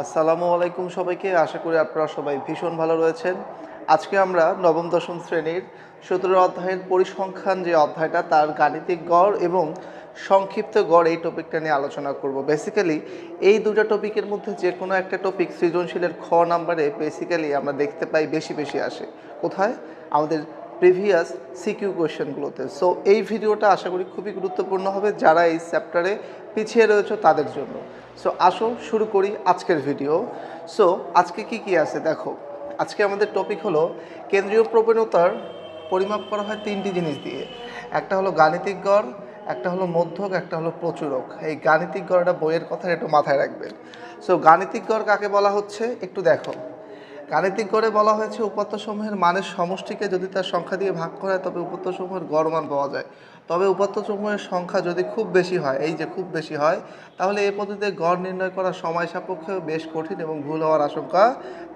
আসসালামু আলাইকুম সবাইকে। আশা করি আপনারা সবাই ভীষণ ভালো রয়েছেন। আজকে আমরা নবম, দশম শ্রেণির সতেরো অধ্যায়ের পরিসংখ্যান যে অধ্যায়টা, তার গাণিতিক গড় এবং সংক্ষিপ্ত গড় এই টপিকটা নিয়ে আলোচনা করব। বেসিক্যালি এই দুটো টপিকের মধ্যে যে কোনো একটা টপিক সৃজনশীলের খ নাম্বারে বেসিক্যালি আমরা দেখতে পাই বেশি বেশি আসে। কোথায়? আমাদের প্রিভিয়াস সিকিউ কোয়েশ্চেনগুলোতে সো এই ভিডিওটা আশা করি খুবই গুরুত্বপূর্ণ হবে। যারা এই চ্যাপ্টারে পিছিয়ে রয়েছে তাদের জন্য। সো আসো, শুরু করি আজকের ভিডিও সো আজকে কি কি আছে দেখো। আজকে আমাদের টপিক হলো কেন্দ্রীয় প্রবণতার পরিমাপ করা হয় তিনটি জিনিস দিয়ে। একটা হলো গাণিতিক গড়, একটা হলো মধ্যক, একটা হলো প্রচুরক। এই গাণিতিক গড়টা বইয়ের কথা একটু মাথায় রাখবেন। সো গাণিতিক গড় কাকে বলা হচ্ছে? একটু দেখো। গাণিতিক করে বলা হয়েছে, উপাত্তসমূহের মানের সমষ্টিকে যদি তার সংখ্যা দিয়ে ভাগ করা হয়, তবে উপাত্তসমূহের গড় মান পাওয়া যায়। তবে উপাত্তসমূহের সংখ্যা যদি খুব বেশি হয়, এই যে খুব বেশি হয়, তাহলে এই পদ্ধতিতে গড় নির্ণয় করা সময় সাপেক্ষে বেশ কঠিন এবং ভুল হওয়ার আশঙ্কা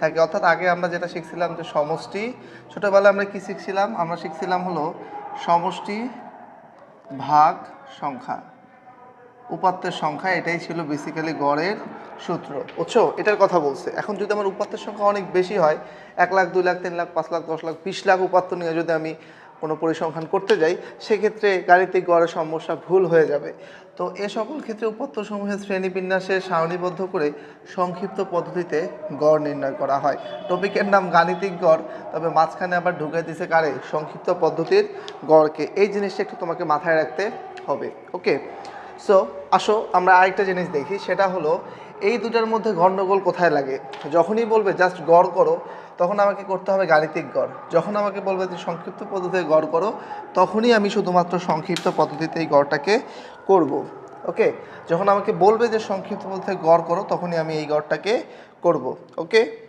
থাকে। অর্থাৎ আগে আমরা যেটা শিখছিলাম যে সমষ্টি, ছোটোবেলায় আমরা কি শিখছিলাম? আমরা শিখছিলাম হলো সমষ্টি ভাগ সংখ্যা। উপাত্তের সংখ্যা, এটাই ছিল বেসিক্যালি গড়ের সূত্র। বুঝছ? এটার কথা বলছে। এখন যদি আমার উপাত্তের সংখ্যা অনেক বেশি হয়, এক লাখ, দুই লাখ, তিন লাখ, পাঁচ লাখ, দশ লাখ, বিশ লাখ উপাত্ত নিয়ে যদি আমি কোনো পরিসংখ্যান করতে যাই, সেক্ষেত্রে গাণিতিক গড়ের সমস্যা ভুল হয়ে যাবে। তো এ সকল ক্ষেত্রে উপাত্তসমূহের শ্রেণীবিন্যাসে সারণীবদ্ধ করে সংক্ষিপ্ত পদ্ধতিতে গড় নির্ণয় করা হয়। টপিকের নাম গাণিতিক গড়, তবে মাঝখানে আবার ঢুকে দিছে কারে? সংক্ষিপ্ত পদ্ধতির গড়কে। এই জিনিসটা একটু তোমাকে মাথায় রাখতে হবে ওকে সো আসো, আমরা আরেকটা জিনিস দেখি, সেটা হলো এই দুটার মধ্যে গণ্ডগোল কোথায় লাগে? যখনই বলবে জাস্ট গড় করো, তখন আমাকে করতে হবে গাণিতিক গড়। যখন আমাকে বলবে যে সংক্ষিপ্ত পদ্ধতিতে গড় করো, তখনই আমি শুধুমাত্র সংক্ষিপ্ত পদ্ধতিতে এই গড়টাকে করব। ওকে যখন আমাকে বলবে যে সংক্ষিপ্ত পদ্ধতিতে গড় করো, তখনই আমি এই গড়টাকে করব। ওকে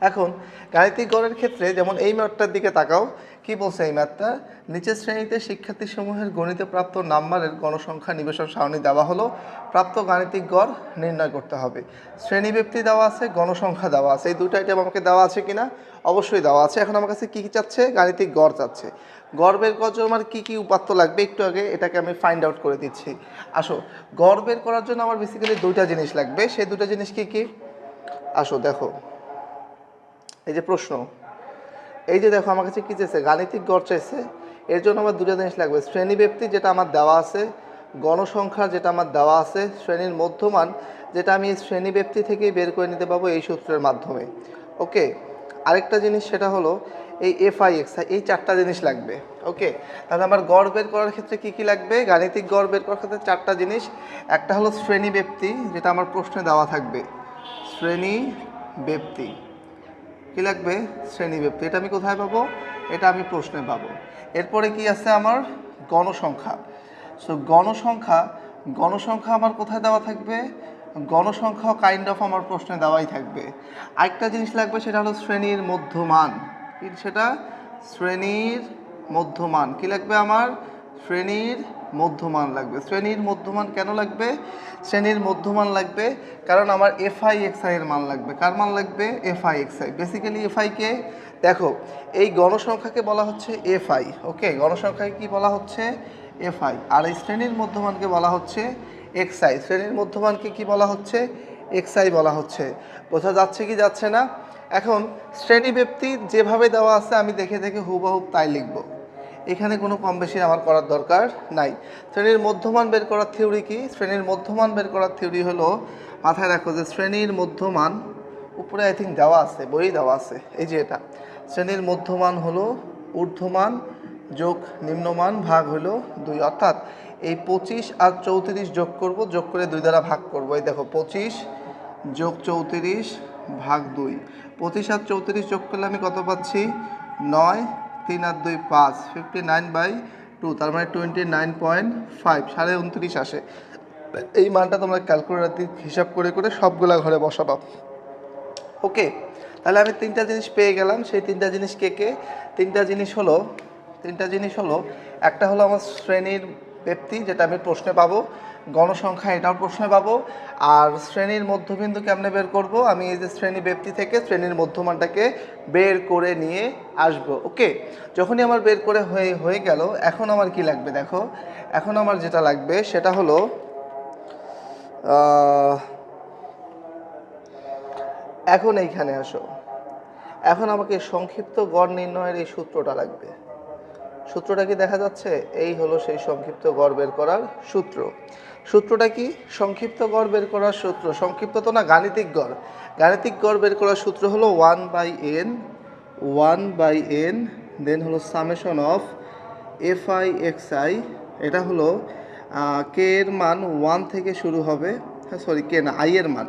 এখন গাণিতিক গড়ের ক্ষেত্রে যেমন এই ম্যাথটার দিকে তাকাও, কি বলছে এই ম্যাথটা নিচের শ্রেণীতে শিক্ষার্থীসমূহের গণিতে প্রাপ্ত নাম্বারের গণসংখ্যা নিবেশন সারণী দেওয়া হলো। প্রাপ্ত গাণিতিক গড় নির্ণয় করতে হবে। শ্রেণীব্যক্তি দেওয়া আছে, গণসংখ্যা দেওয়া আছে। এই দুটো আইটেম আমাকে দেওয়া আছে কিনা? অবশ্যই দেওয়া আছে। এখন আমার কাছে কী কী চাচ্ছে? গাণিতিক গড় চাচ্ছে। গড় বের করার জন্য আমার কী কী উপাত্ত লাগবে? একটু আগে এটাকে আমি ফাইন্ড আউট করে দিচ্ছি। আসো, গড় বের করার জন্য আমার বেসিক্যালি দুইটা জিনিস লাগবে। সেই দুটো জিনিস কী কী? আসো, দেখো। এই যে প্রশ্ন। এই যে দেখো, আমার কাছে কী চাইছে? গাণিতিক গড় চাইছে। এর জন্য আমার দুটো জিনিস লাগবে। শ্রেণি ব্যক্তি যেটা আমার দেওয়া আছে, গণসংখ্যা যেটা আমার দেওয়া আছে, শ্রেণির মধ্যমান যেটা আমি এই শ্রেণি ব্যক্তি থেকেই বের করে নিতে পারব এই সূত্রের মাধ্যমে। ওকে? আরেকটা জিনিস সেটা হলো এই এফ আই এক্স এই চারটা জিনিস লাগবে। ওকে? তাহলে আমার গড় বের করার ক্ষেত্রে কী কী লাগবে? গাণিতিক গড় বের করার ক্ষেত্রে চারটা জিনিস। একটা হলো শ্রেণি ব্যক্তি যেটা আমার প্রশ্নে দেওয়া থাকবে। শ্রেণি ব্যক্তি কি লাগবে? শ্রেণি ব্যক্তি এটা আমি কোথায় পাবো? এটা আমি প্রশ্নে পাবো। এরপরে কি আছে আমার? গণসংখ্যা। সো গণসংখ্যা গণসংখ্যা আমার কোথায় দেওয়া থাকবে? গণসংখ্যা কাইন্ড অফ আমার প্রশ্নে দেওয়াই থাকবে। আরেকটা জিনিস লাগবে, সেটা হলো শ্রেণির মধ্যমান। সেটা? শ্রেণির মধ্যমান। কি লাগবে আমার? শ্রেণির মধ্যমান লাগবে। শ্রেণির মধ্যমান কেন লাগবে? শ্রেণির মধ্যমান লাগবে কারণ আমার এফআই এক্সআই এর মান লাগবে। কার মান লাগবে? এফআই এক্সআই বেসিক্যালি এফআই কে দেখো, এই গণসংখ্যাকে বলা হচ্ছে এফআই ওকে গণসংখ্যাকে কি বলা হচ্ছে? এফআই আর এই শ্রেণির মধ্যমানকে বলা হচ্ছে এক্সআই শ্রেণির মধ্যমানকে কি বলা হচ্ছে? এক্সআই বলা হচ্ছে। বোঝা যাচ্ছে কি যাচ্ছে না? এখন শ্রেণি ব্যক্তি যেভাবে দেওয়া আছে, আমি দেখে দেখে হুবহুব তাই লিখব। এখানে কোনো কম বেশি আমার করার দরকার নাই। শ্রেণির মধ্যমান বের করার থিওরি কি? শ্রেণির মধ্যমান বের করার থিওরি হলো, মাথায় রাখো যে শ্রেণির মধ্যমান, উপরে আই থিঙ্ক দেওয়া আছে বই দেওয়া আছে, এই যে এটা। শ্রেণির মধ্যমান হলো ঊর্ধ্বমান, যোগ নিম্নমান ভাগ হলো দুই। অর্থাৎ এই পঁচিশ আর চৌত্রিশ যোগ করব, যোগ করে দুই দ্বারা ভাগ করব। এই দেখো, পঁচিশ যোগ চৌত্রিশ ভাগ দুই। পঁচিশ আর চৌত্রিশ যোগ করলে আমি কত পাচ্ছি? নয়। তিন আর দুই পাঁচ, ফিফটি নাইন বাই টু, তার মানে টোয়েন্টি নাইন পয়েন্ট ফাইভ, সাড়ে উনত্রিশ আসে। এই মানটা তোমরা ক্যালকুলেটার হিসাব করে করে সবগুলা ঘরে বসাবা। ওকে, তাহলে আমি তিনটা জিনিস পেয়ে গেলাম। সেই তিনটা জিনিস কে কে? তিনটা জিনিস হলো, তিনটা জিনিস হলো, একটা হলো আমার শ্রেণির ব্যক্তি, যেটা আমি প্রশ্নে পাবো। গণসংখ্যা, এটাও প্রশ্নে পাবো। আর শ্রেণির মধ্যবিন্দু কেমনে বের করব? আমি এই যে শ্রেণি ব্যক্তি থেকে শ্রেণির মধ্যমানটাকে বের করে নিয়ে আসব। ওকে? যখনই আমার বের করে হয়ে হয়ে গেল, এখন আমার কি লাগবে দেখো? এখন আমার যেটা লাগবে সেটা হলো এখন এইখানে আসো। এখন আমাকে সংক্ষিপ্ত গড় নির্ণয়ের এই সূত্রটা লাগবে। সূত্রটা কি দেখা যাচ্ছে? এই হলো সেই সংক্ষিপ্ত গড় বের করার সূত্র। সূত্রটা কি? সংক্ষিপ্ত গড় বের করার সূত্র। সংক্ষিপ্ত তো না, গাণিতিক গড়। গাণিতিক গড় বের করার সূত্র হলো one by N one by N then হলো summation of F I X I এটা হলো কে এর মান ওয়ান থেকে শুরু হবে। হ্যাঁ সরি কে না আই এর মান।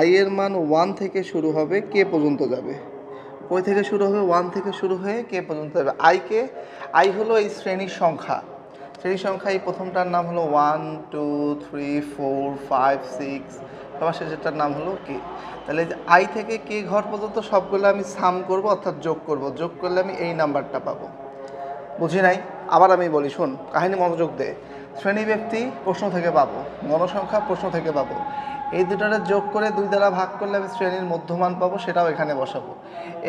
আই এর মান ওয়ান থেকে শুরু হবে কে পর্যন্ত যাবে। কই থেকে শুরু হবে ওয়ান থেকে শুরু হয়ে কে পর্যন্ত যাবে আই কে আই হলো এই শ্রেণির সংখ্যা। শ্রেণির সংখ্যা এই প্রথমটার নাম হলো one two three four five six তোমার শেষেরটার নাম হলো কে। তাহলে আই থেকে কে ঘর পর্যন্ত সবগুলো আমি সাম করব, অর্থাৎ যোগ করব। যোগ করলে আমি এই নাম্বারটা পাবো। বুঝি নাই? আবার আমি বলি, শোন, কাহিনী মনোযোগ দে। শ্রেণি ব্যক্তি প্রশ্ন থেকে পাবো গণসংখ্যা প্রশ্ন থেকে পাবো। এই দুটোটা যোগ করে দুই দ্বারা ভাগ করলে আমি শ্রেণির মধ্যমান পাবো, সেটাও এখানে বসাবো।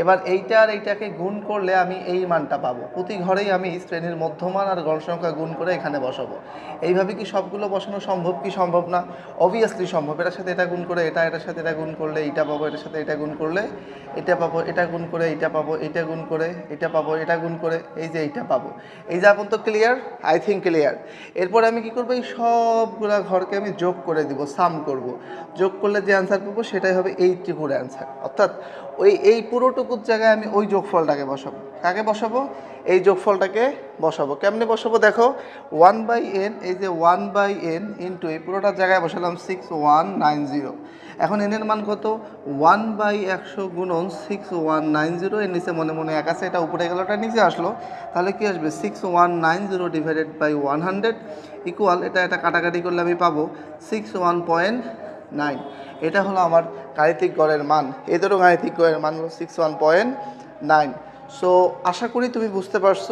এবার এইটা আর এইটাকে গুণ করলে আমি এই মানটা পাবো। প্রতি ঘরেই আমি শ্রেণির মধ্যমান আর গণসংখ্যা গুণ করে এখানে বসাবো। এইভাবে কি সবগুলো বসানো সম্ভব কি সম্ভব না? অবভিয়াসলি সম্ভব। এটার সাথে এটা গুণ করে এটা, এটার সাথে এটা গুণ করলে এইটা পাবো, এটার সাথে এটা গুণ করলে এটা পাবো, এটা গুণ করে এইটা পাবো, এটা গুণ করে এটা পাবো, এটা গুণ করে এই যে এইটা পাবো। এই যে এখন তো ক্লিয়ার আই থিঙ্ক ক্লিয়ার এরপরে আমি কি করব? এই সবগুলা ঘরকে আমি যোগ করে দিব সাম করব। যোগ করলে যে অ্যান্সার পাবো সেটাই হবে এইটুকুর অ্যান্সার অর্থাৎ ওই, এই পুরোটুকুর জায়গায় আমি ওই যোগফলটাকে বসাবো। কাকে বসাবো? এই যোগফলটাকে বসাবো। কেমনে বসাবো? দেখো ওয়ান বাই এন এই যে ওয়ান বাই এন ইন্টু এই পুরোটার জায়গায় বসালাম সিক্স ওয়ান নাইন জিরো এখন এনের মান কত? ওয়ান বাই একশো গুণন সিক্স ওয়ান নাইন জিরো এর নিচে মনে মনে এক আছে, এটা উপরে গেল, ওটা নিচে আসলো। তাহলে কি আসবে? Six one nine zero divided by one hundred equal এটা এটা কাটাকাটি করলে আমি পাবো সিক্স ওয়ান পয়েন্ট নাইন। এটা হলো আমার গাণিতিক গড়ের মান। এদেরও গাণিতিক গড়ের মান হলো six one point nine so আশা করি তুমি বুঝতে পারছ।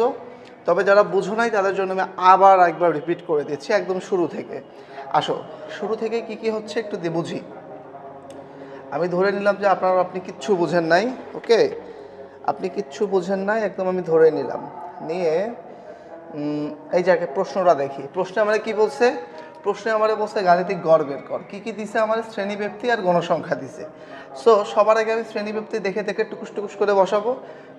তবে যারা বুঝো নাই, তাদের জন্য আমি আবার একবার রিপিট করে দিচ্ছি একদম শুরু থেকে। আসো, শুরু থেকে কি কি হচ্ছে একটু বুঝি। আমি ধরে নিলাম যে আপনার আপনি কিচ্ছু বুঝেন নাই, ওকে? আপনি কিচ্ছু বুঝেন নাই, একদম আমি ধরে নিলাম। নিয়ে এই জায়গায় প্রশ্নটা দেখি। প্রশ্নে আমরা কি বলছে? প্রশ্নে আমার বলছে গাণিতিক গড় বের কর। কী কী দিছে আমার? শ্রেণি ব্যক্তি আর গণসংখ্যা দিছে। সো সবার আগে আমি শ্রেণি ব্যক্তি দেখে দেখে টুকুস টুকুস করে বসাবো।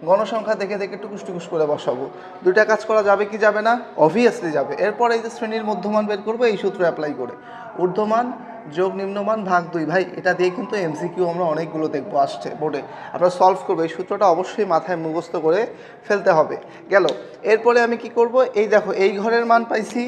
গণসংখ্যা দেখে দেখে টুকুস টুকুস করে বসাবো। দুইটা কাজ করা যাবে কি যাবে না? অবভিয়াসলি যাবে। এরপর এই যে শ্রেণির মধ্যমান বের করব, এই সূত্র অ্যাপ্লাই করে। ঊর্ধ্বমান, যোগ নিম্নমান, ভাগ দুই। ভাই, এটা দিয়ে কিন্তু এমসিকিউ আমরা অনেকগুলো দেখব আসছে বোর্ডে আমরা সলভ করব। এই সূত্রটা অবশ্যই মাথায় মুখস্থ করে ফেলতে হবে। গেল। এরপরে আমি কি করব? এই দেখো, এই ঘরের মান পাইছি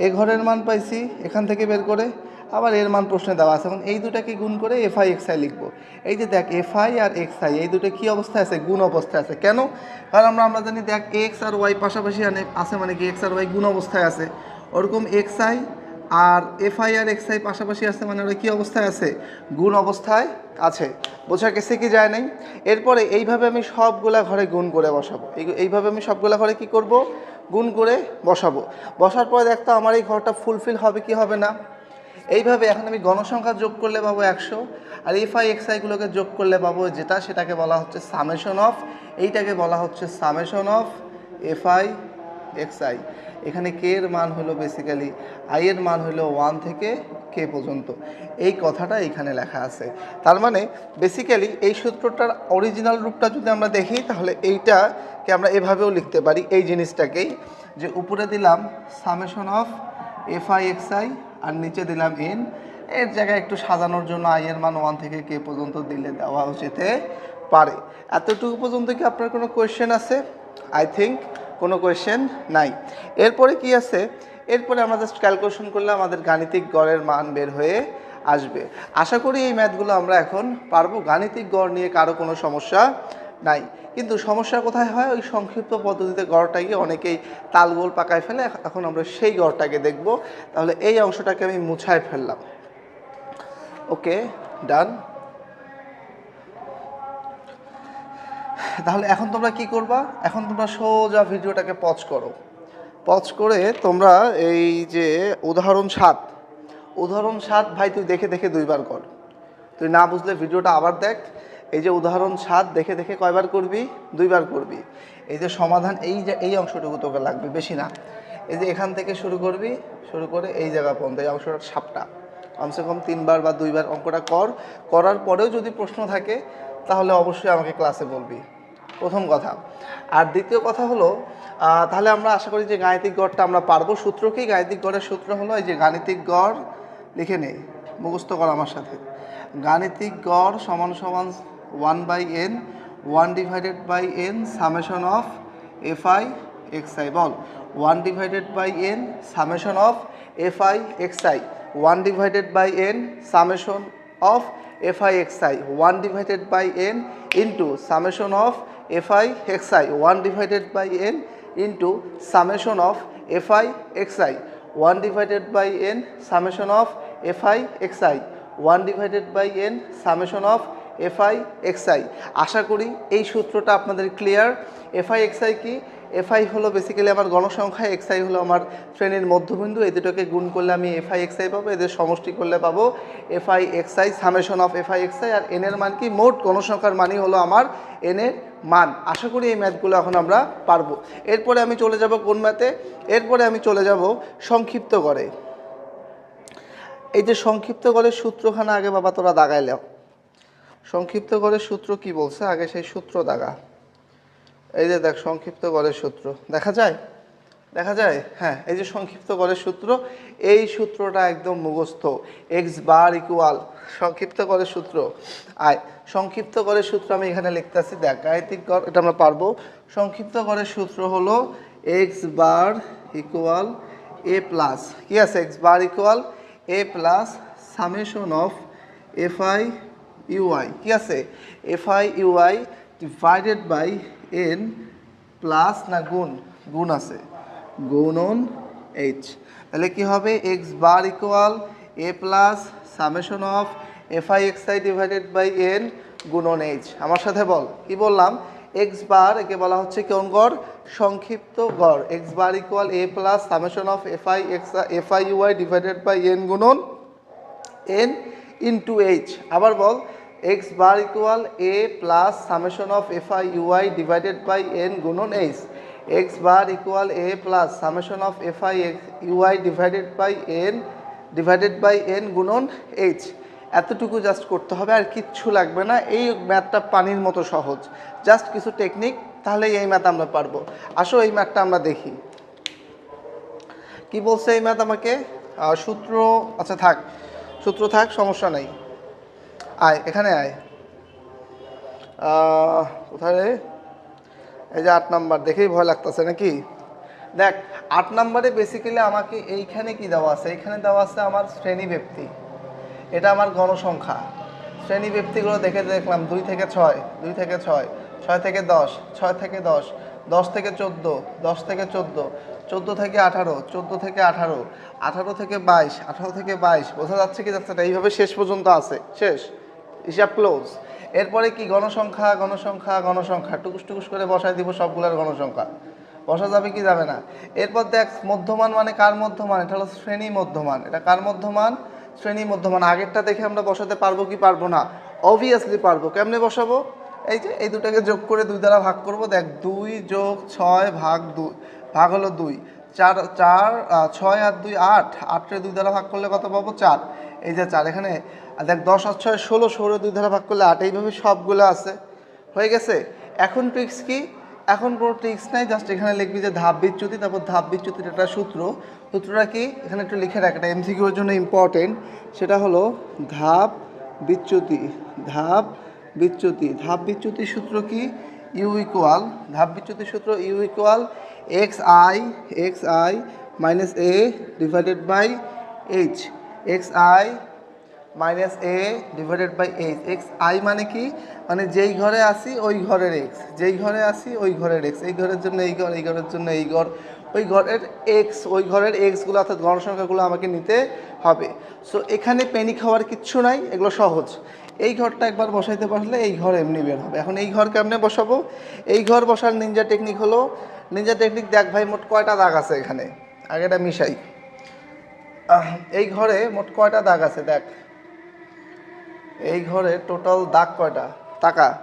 এই ঘরের মান পাইছি, এখান থেকে বের করে, আবার এর মান প্রশ্নে দেওয়া আছে। এখন এই দুটাকে গুণ করে এফ আই, এক্স আই লিখব? এই যে দেখ, এফ আই আর এক্স আই, এই দুটো কী অবস্থায় আছে? গুণ অবস্থায় আছে। কেন? কারণ আমরা আমরা জানি দেখ, এক্স আর ওয়াই পাশাপাশি আছে মানে কি এক্স আর ওয়াই গুণ অবস্থায় আছে। ওরকম এক্স আই আর এফ আই আর এক্স আই পাশাপাশি আছে মানে ওরা কী অবস্থায় আছে? গুণ অবস্থায় আছে। বোঝা গেছে কি যায় নাই? এরপরে এইভাবে আমি সবগুলা ঘরে গুণ করে বসাবো। এই- এইভাবে আমি সবগুলা ঘরে কি করব? গুণ করে বসাবো। বসার পরে দেখতো আমার এই ঘরটা ফুলফিল হবে কি হবে না? এইভাবে এখন আমি গণসংখ্যা যোগ করলে পাবো একশো, আর এফ আই এক্স আইগুলোকে যোগ করলে পাবো যেটা, সেটাকে বলা হচ্ছে সামেশন অফ এইটাকে বলা হচ্ছে summation of F I X I এখানে কে এর মান হলো বেসিক্যালি আই এর মান হলো ওয়ান থেকে কে পর্যন্ত। এই কথাটা এখানে লেখা আছে। তার মানে বেসিক্যালি এই সূত্রটার অরিজিনাল রূপটা যদি আমরা দেখি, তাহলে এইটাকে আমরা এভাবেও লিখতে পারি, এই জিনিসটাকেই। যে উপরে দিলাম summation of F I X I আর নিচে দিলাম এন এর জায়গায় একটু সাজানোর জন্য আই এর মান ওয়ান থেকে কে পর্যন্ত দিলে দেওয়া যেতে পারে। এতটুকু পর্যন্ত কি আপনার কোনো কোয়েশ্চেন আছে? আই থিঙ্ক কোনো কোয়েশ্চেন নাই। এরপরে কি আছে? এরপরে আমরা জাস্ট ক্যালকুলেশন করলে আমাদের গাণিতিক গড়ের মান বের হয়ে আসবে। আশা করি এই ম্যাথগুলো আমরা এখন পারব। গাণিতিক গড় নিয়ে কারও কোনো সমস্যা নাই। কিন্তু সমস্যা কোথায় হয়? ওই সংক্ষিপ্ত পদ্ধতিতে গড়টাকে অনেকেই তালগোল পাকায় ফেলে। এখন আমরা সেই গড়টাকে দেখব। তাহলে এই অংশটাকে আমি মুছায় ফেললাম। ওকে ডান তাহলে এখন তোমরা কি করবা? এখন তোমরা সোজা ভিডিওটাকে পজ করো। পজ করে তোমরা এই যে উদাহরণ সাত। উদাহরণ সাত, ভাই, তুই দেখে দেখে দুইবার কর। তুই না বুঝলে ভিডিওটা আবার দেখ। এই যে উদাহরণ সাত, দেখে দেখে কয়বার করবি? দুইবার করবি। এই যে সমাধান, এই যে, এই অংশটুকু তোকে লাগবে, বেশি না। এই যে এখান থেকে শুরু করবি, শুরু করে এই জায়গা পর্যন্ত, এই অংশটার সাপটা কমসে কম তিনবার বা দুইবার অঙ্কটা কর। করার পরেও যদি প্রশ্ন থাকে তাহলে অবশ্যই আমাকে ক্লাসে বলবি। প্রথম কথা। আর দ্বিতীয় কথা হলো তাহলে আমরা আশা করি যে গাণিতিক গড়টা আমরা পারব। সূত্র কি গাণিতিক গড়ের সূত্র হলো এই যে গাণিতিক গড়, লিখে নেই মুখস্থ কর আমার সাথে। গাণিতিক গড় সমান সমান one by N one divided by N summation of F I X I ball one divided by N summation of F I X I one divided by N summation of F I X I one divided by N into summation of F I X I one divided by N into summation of F I X I one divided by N summation of F I X I one divided by N summation of F I X I আশা করি এই সূত্রটা আপনাদের clear F I X I কি? F I হলো basically আমার গণসংখ্যা XI হলো আমার শ্রেণির মধ্যবিন্দু, এই দুটোকে গুণ করলে আমি এফ আই এক্স পাবো, এদের সমষ্টি করলে পাবো F I X I summation of F I X I আর এনের মান কি? মোট গণসংখ্যার মানই হলো আমার এনের মান। আশা করি এই ম্যাথগুলো এখন আমরা পারব। এরপরে আমি চলে যাব কোন ম্যাথে এরপরে আমি চলে যাব সংক্ষিপ্ত করে এই যে সংক্ষিপ্ত করে সূত্রখানা আগে বাবা তোরা দাগাইলেও সংক্ষিপ্ত করে সূত্র কি বলছে? আগে সেই সূত্র দাগা। এই যে দেখ, সংক্ষিপ্ত গড়ের সূত্র। দেখা যায়? দেখা যায়? হ্যাঁ এই যে সংক্ষিপ্ত গড়ের সূত্র, এই সূত্রটা একদম মুখস্থ। এক্স বার ইকুয়াল সংক্ষিপ্ত গড়ের সূত্র। আয়, সংক্ষিপ্ত গড়ের সূত্র আমি এখানে লিখতেছি দেখ, গাণিতিক গড়, এটা আমরা পারব। সংক্ষিপ্ত গড়ের সূত্র হলো X bar equal A plus কি আছে? X bar equal A plus summation of F I UI কি আছে? F I UI divided by N plus না গুণ? গুণ আছে। গুণন এইচ। তাহলে কি হবে? X bar equal A plus summation of F I X I divided by N গুণন এইচ। আমার সাথে বল। কি বললাম? এক্স বার, একে বলা হচ্ছে কোন গড়? সংক্ষিপ্ত গড়। X bar equal A plus summation of F I X F I UI divided by N গুণন এন ইন্টু এইচ। আবার বল X bar equal A plus summation of F I UI divided by N গুণন H X bar equal A plus summation of F I X UI divided by N divided by N গুণন H এতটুকু just করতে হবে, আর কিচ্ছু লাগবে না। এই ম্যাথটা পানির মতো সহজ। জাস্ট কিছু টেকনিক তাহলেই এই ম্যাথ আমরা পারব। আসো এই ম্যাথটা আমরা দেখি। কি বলছে এই ম্যাথ আমাকে? সূত্র আচ্ছা থাক। সূত্র থাক, সমস্যা নাই। আয়, এখানে আয়। কোথায় রে? এই যে আট নাম্বার, দেখেই ভয় লাগতেছে নাকি? দেখ, আট নাম্বারে বেসিক্যালি আমাকে এইখানে কি দেওয়া আছে? এইখানে দেওয়া আছে আমার শ্রেণি ব্যক্তি। এটা আমার গণসংখ্যা। শ্রেণি ব্যক্তিগুলো দেখে দেখলাম, দুই থেকে ছয়, দুই থেকে ছয় ছয় থেকে দশ, ছয় থেকে দশ দশ থেকে চোদ্দ, দশ থেকে চোদ্দ চোদ্দ থেকে আঠারো, চোদ্দ থেকে আঠারো আঠারো থেকে বাইশ, আঠারো থেকে বাইশ। বোঝা যাচ্ছে কি যাচ্ছে এইভাবে শেষ পর্যন্ত আছে। শেষ। হিসাব ক্লোজ এরপরে কি? গণসংখ্যা গণসংখ্যা গণসংখ্যা। টুকুস টুকুস করে বসায় দিব সবগুলোর গণসংখ্যা। বসা যাবে কি যাবে না? এরপর দেখ, মধ্যমান মানে কার মধ্যমান? এটা হলো শ্রেণি মধ্যমান। এটা কার মধ্যমান? শ্রেণি মধ্যমান। আগেরটা দেখে আমরা বসাতে পারব কি পারব না? অবভিয়াসলি পারব। কেমনে বসাবো? এই যে, এই দুটাকে যোগ করে দুই দ্বারা ভাগ করব। দেখ, দুই যোগ ছয় ভাগ দুই ভাগ হলো দুই। চার চার ছয় আর দুই আট। আটরে দুই দ্বারা ভাগ করলে কত পাবো? চার। এই যে চার। এখানে আর দেখ, দশ আর ছয়, ষোলো ষোলো দুই দ্বারা ভাগ করলে আট, এইভাবে সবগুলো আছে। হয়ে গেছে? এখন ট্রিক্স কি? এখন কোনো ট্রিক্স নাই জাস্ট এখানে লিখবি যে ধাপ বিচ্যুতি, তারপর ধাপ বিচ্যুতির একটা সূত্র। সূত্রটা কি? এখানে একটু লিখে রাখ, এটা এমসিকিউর জন্য ইম্পর্টেন্ট সেটা হলো ধাপ বিচ্যুতি ধাপ বিচ্যুতি। ধাপ বিচ্যুতির সূত্র কি? ইউ ইকুয়াল ধাপ বিচ্যুতির সূত্র U equal X I X I minus A divided by H X I minus A divided by H, X, I মানে কি? মানে যেই ঘরে আসি, ওই ঘরের এক্স। যেই ঘরে আসি, ওই ঘরের এক্স। এই ঘরের জন্য এই ঘর, এই ঘরের জন্য এই ঘর। ওই ঘরের এক্স, ওই ঘরের এক্সগুলো, অর্থাৎ গণসংখ্যাগুলো আমাকে নিতে হবে। সো এখানে পেনি খাওয়ার কিচ্ছু নাই, এগুলো সহজ। এই ঘরটা একবার বসাইতে পারলে এই ঘর এমনি বের হবে। এখন এই ঘর কেমনে বসাবো? এই ঘর বসার নিনজা টেকনিক হলো নিনজা টেকনিক দেখ ভাই, মোট কয়টা দাগ আছে এখানে? আগে এটা মিশাই এই ঘরে মোট কয়টা দাগ আছে দেখ? এই ঘরে টোটাল দাগ কয়টা? টাকা।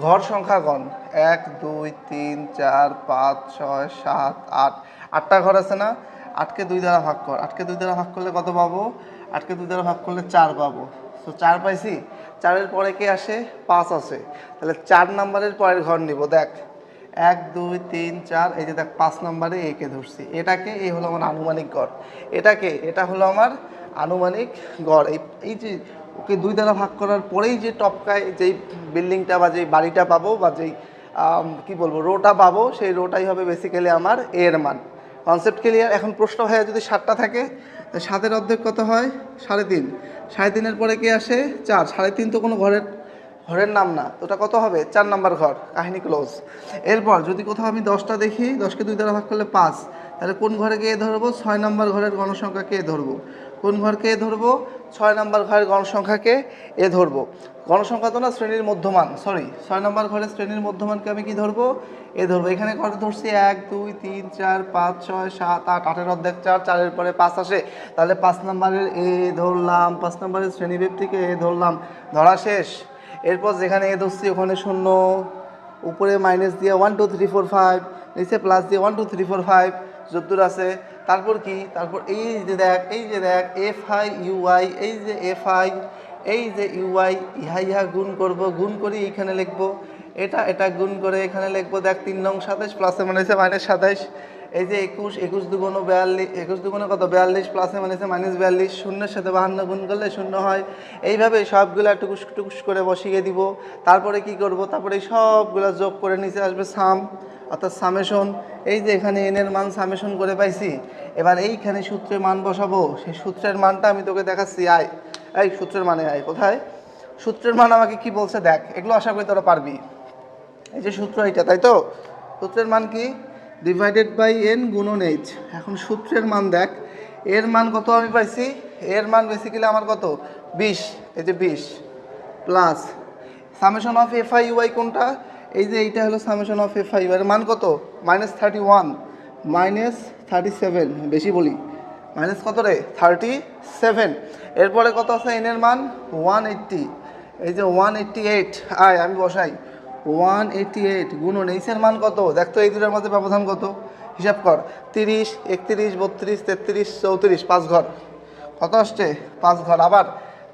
ঘর সংখ্যা গণ এক, দুই, তিন, চার, পাঁচ, ছয়, সাত, আট। আটটা ঘর আছে না? আটকে দুই দ্বারা ভাগ কর। আটকে দুই দ্বারা ভাগ করলে কত পাবো? আটকে দুই দ্বারা ভাগ করলে চার পাবো। তো চার পাইছি। চারের পরে কে আসে? পাঁচ আসে। তাহলে চার নাম্বারের পরের ঘর নিব। দেখ। এক, দুই, তিন, চার। এই যে দেখ, পাঁচ নম্বরে একে ধরছি। এটাকে এই হলো আমার আনুমানিক গড় এটাকে এটা হলো আমার আনুমানিক গড় এই এই যে ওকে দুই দ্বারা ভাগ করার পরেই যে টপকায় যেই বিল্ডিংটা বা যেই বাড়িটা পাবো বা যেই কি বলব রোটা পাবো, সেই রোটাই হবে বেসিক্যালি আমার এর মান। কনসেপ্ট ক্লিয়ার এখন প্রশ্ন ভাইয়া যদি সাতটা থাকে সাতের অর্ধেক কত হয়? সাড়ে তিন। সাড়ে তিনের পরে কে আসে? চার। সাড়ে তিন তো কোনো ঘরের ঘরের নাম না। ওটা কত হবে? চার নাম্বার ঘর। কাহিনী ক্লোজ এরপর যদি কোথাও আমি দশটা দেখি, দশকে দুই দ্বারা ভাগ করলে পাঁচ। তাহলে কোন ঘরে গিয়ে ধরবো? ছয় নাম্বার ঘরের গণসংখ্যাকে এ ধরবো? কোন ঘরকে এ ধরবো? ছয় নম্বর ঘরের গণসংখ্যাকে এ ধরবো। গণসংখ্যা তো না শ্রেণির মধ্যমান সরি ছয় নম্বর ঘরের শ্রেণির মধ্যমানকে আমি কি ধরবো? এ ধরবো। এখানে কত ধরছি এক, দুই, তিন, চার, পাঁচ, ছয়, সাত, আট, আটের অর্ধেক চার, চারের পরে পাঁচ আসে। তাহলে পাঁচ নম্বরের এ ধরলাম, পাঁচ নাম্বারের শ্রেণীব্যক্তিকে এ ধরলাম। ধরা শেষ। এরপর যেখানে এ ধরছি, ওখানে শূন্য। উপরে মাইনাস দিয়ে one two three four five নিচে প্লাস দিয়ে one two three four five যদ্দূর আছে, তারপর কি? তারপর এই যে দেখ, এই যে দেখ এফ আই ইউআই এই যে এফ আই এই যে ইউআই ইহা ইহা গুণ করব, গুণ করি এইখানে লিখব। এটা এটা গুণ করে এখানে লিখব। দেখ, তিন নং সাতাইশ প্লাসে মানে মাইনাস সাতাইশ এই যে একুশ একুশ দুগুণ বিয়াল্লিশ, একুশ দুগুণে কত? বিয়াল্লিশ প্লাসে মাইনাসে মাইনাস বিয়াল্লিশ, শূন্যের সাথে বাহান্ন গুণ করলে শূন্য হয়। এইভাবে সবগুলা টুকুস টুকুস করে বসিয়ে দিব। তারপরে কি করব? তারপরে সবগুলা যোগ করে নিচে আসবে সাম, অর্থাৎ সামেশন। এই যে এখানে এনের মান সামেশন করে পাইছি, এবার এইখানে সূত্রের মান বসাবো। সেই সূত্রের মানটা আমি তোকে দেখাচ্ছি, আয়। এই সূত্রের মানে আয়, কোথায়? সূত্রের মান আমাকে কি বলছে দেখ, এগুলো আশা করি তোরা পারবি। এই যে সূত্র এইটা, তাই তো? সূত্রের মান কি? ডিভাইডেড বাই এন গুণন এইচ এখন সূত্রের মান দেখ। এর মান কত আমি পাইছি? এর মান বেসিক্যালি আমার কত? বিশ। এই যে বিশ। Plus summation of F I UI কোনটা? এই যে এইটা হলো সামেশন অফ এফ আই এর মান কত? Minus thirty one minus thirty seven বেশি বলি। মাইনাস কত রে? থার্টি সেভেন এরপরে কত আছে? এনের মান? ওয়ান এইট্টি এই যে ওয়ান এইট্টি এইট আয়, আমি বসাই। ওয়ান এইটটি এইট গুণন এইসের মান কত? দেখ তো এই দুটোর মধ্যে ব্যবধান কত? হিসাব কর। তিরিশ, একত্রিশ, বত্রিশ, তেত্রিশ, চৌত্রিশ, পাঁচ ঘর। কত আসছে? পাঁচ ঘর। আবার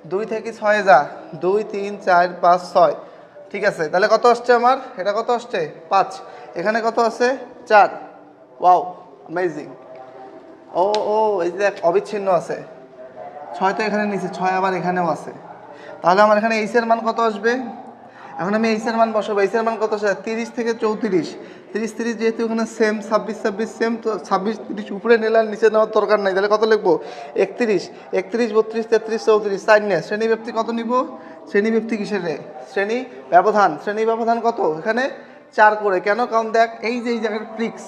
দুই থেকে ছয়ে যা। দুই, তিন, চার, পাঁচ, ছয়। ঠিক আছে, তাহলে কত আসছে আমার? এটা কত আসছে? পাঁচ। এখানে কত আছে? চার। ওয়াও অ্যামেজিং ও ও, এই যে অবিচ্ছিন্ন আছে। ছয় তো এখানে নিচে, ছয় আবার এখানেও আছে। তাহলে আমার এখানে এইসের মান কত আসবে? এখন আমি এইচের মান বসাবো। এইচের মান কত আসে তিরিশ থেকে চৌত্রিশ। তিরিশ তিরিশ যেহেতু ওখানে সেম ছাব্বিশ ছাব্বিশ সেম তো ছাব্বিশ, তিরিশ উপরে নিলে নিচে নেওয়ার দরকার নাই। তাহলে কত লিখব? একত্রিশ। একত্রিশ, বত্রিশ, তেত্রিশ, চৌত্রিশ, চার নিয়ে। শ্রেণি ব্যক্তি কত নিব? শ্রেণি ব্যক্তি কিসের শ্রেণি ব্যবধান। শ্রেণি ব্যবধান কত? এখানে চার করে। কেন? কারণ দেখ, এই যে, এই জায়গার ট্রিক্স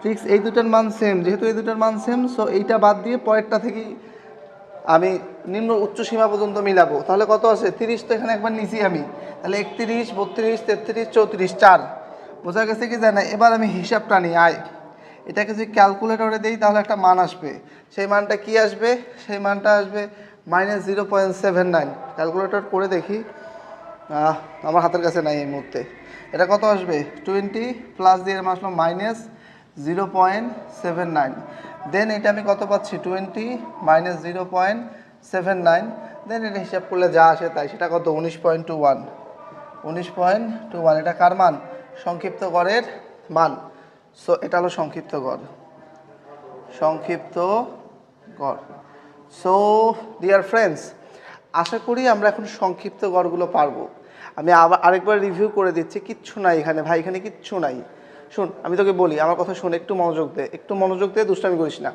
ট্রিক্স এই দুটার মান সেম যেহেতু এই দুটার মান সেম সো এইটা বাদ দিয়ে পরেরটা থেকেই আমি নিম্ন উচ্চ সীমা পর্যন্ত মিলাবো। তাহলে কত আছে? তিরিশ তো এখানে একবার নিছি আমি। তাহলে একত্রিশ, বত্রিশ, তেত্রিশ, চৌত্রিশ, চার। বোঝা গেছে কি জানে? এবার আমি হিসাব টানি আয়। এটাকে যদি ক্যালকুলেটরে দিই, তাহলে একটা মান আসবে। সেই মানটা কি আসবে? সেই মানটা আসবে minus zero point seven nine calculator করে দেখি। আমার হাতের কাছে নাই এই মুহূর্তে। এটা কত আসবে? টোয়েন্টি প্লাস দিয়ে মান আসলো minus zero point seven nine then এটা আমি কত পাচ্ছি? Twenty minus zero point seven nine then এটা হিসাব করলে যা আসে তাই, সেটা কত? উনিশ পয়েন্ট টু ওয়ান উনিশ পয়েন্ট টু ওয়ান এটা কার মান? সংক্ষিপ্ত গড়ের মান। সো এটা হলো সংক্ষিপ্ত গড়। সংক্ষিপ্ত গড়। সো ডিয়ার ফ্রেন্ডস আশা করি আমরা এখন সংক্ষিপ্ত গড়গুলো পারব। আমি আবার আরেকবার রিভিউ করে দিচ্ছি, কিচ্ছু নাই এখানে। ভাই, এখানে কিচ্ছু নাই। শোন, আমি তোকে বলি, আমার কথা শোন, একটু মনোযোগ দে, একটু মনোযোগ দিয়ে দুষ্টামি করিস না।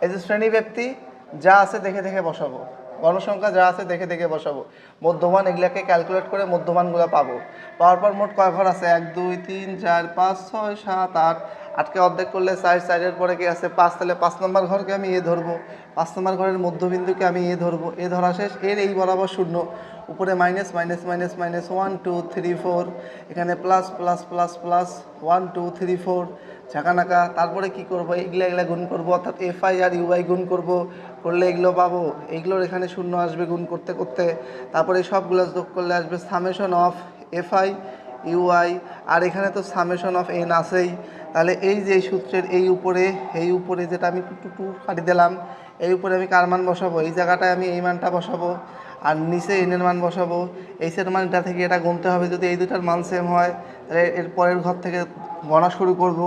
এই যে শ্রেণি ব্যক্তি, যা আছে দেখে দেখে বসাবো। গণসংখ্যা যা আছে দেখে দেখে বসাবো। মধ্যমান এগুলাকে ক্যালকুলেট করে মধ্যমানগুলো পাবো। পাওয়ার পর মোট কয় ঘর আছে? এক, দুই, তিন, চার, পাঁচ, ছয়, সাত, আট। আটকে অর্ধেক করলে চার, চারের পরে কি আছে? পাঁচ, তাহলে পাঁচ নম্বর ঘরকে আমি এ ধরবো। পাঁচ নম্বর ঘরের মধ্যবিন্দুকে আমি এ ধরবো। এ ধরা শেষ, এর এই বরাবর শূন্য। উপরে minus minus minus minus one two three four এখানে plus plus plus plus one two three four ঝাঁকানাকা, তারপরে কি করব? এগুলা এগুলা গুণ করব, অর্থাৎ এফ আই আর ইউআই গুণ করব, করলে এগুলো পাবো। এগুলোর এখানে শূন্য আসবে গুণ করতে করতে। তারপরে সবগুলো যোগ করলে আসবে summation of F I UI আর এখানে তো সামেশন অফ এন আছেই। তাহলে এই যে সূত্রের এই উপরে এই উপরে যেটা আমি টু টু কাটি দিলাম, এই উপরে আমি কার মান বসাবো? এই জায়গাটায় আমি এই মানটা বসাবো। আর নিচে এনের মান বসাবো। এইসের মান এটা থেকে এটা গুনতে হবে। যদি এই দুটার মান সেম হয়, তাহলে এর পরের ঘর থেকে গণা শুরু করব।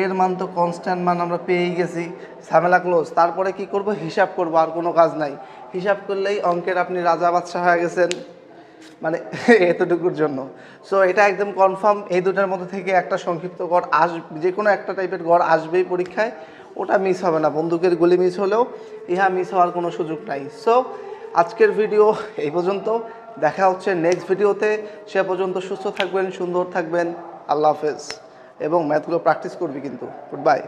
এর মান তো কনস্ট্যান্ট মান আমরা পেয়েই গেছি। ঝামেলা ক্লোজ তারপরে কি করব? হিসাব করব, আর কোনো কাজ নাই। হিসাব করলেই অঙ্কের আপনি রাজা বাদশাহ হয়ে গেছেন। মানে এতটুকুর জন্য। সো এটা একদম কনফার্ম এই দুটার মধ্যে থেকে একটা সংক্ষিপ্ত গড় আস, যে কোনো একটা টাইপের গড় আসবেই পরীক্ষায়। ওটা মিস হবে না। বন্দুকের গুলি মিস হলেও ইহা মিস হওয়ার কোনো সুযোগ নাই। সো আজকের ভিডিও এই পর্যন্ত। দেখা হচ্ছে নেক্সট ভিডিওতে। সে পর্যন্ত সুস্থ থাকবেন, সুন্দর থাকবেন। আল্লাহ হাফেজ। এবং ম্যাথগুলো প্র্যাকটিস করবি কিন্তু। Good bye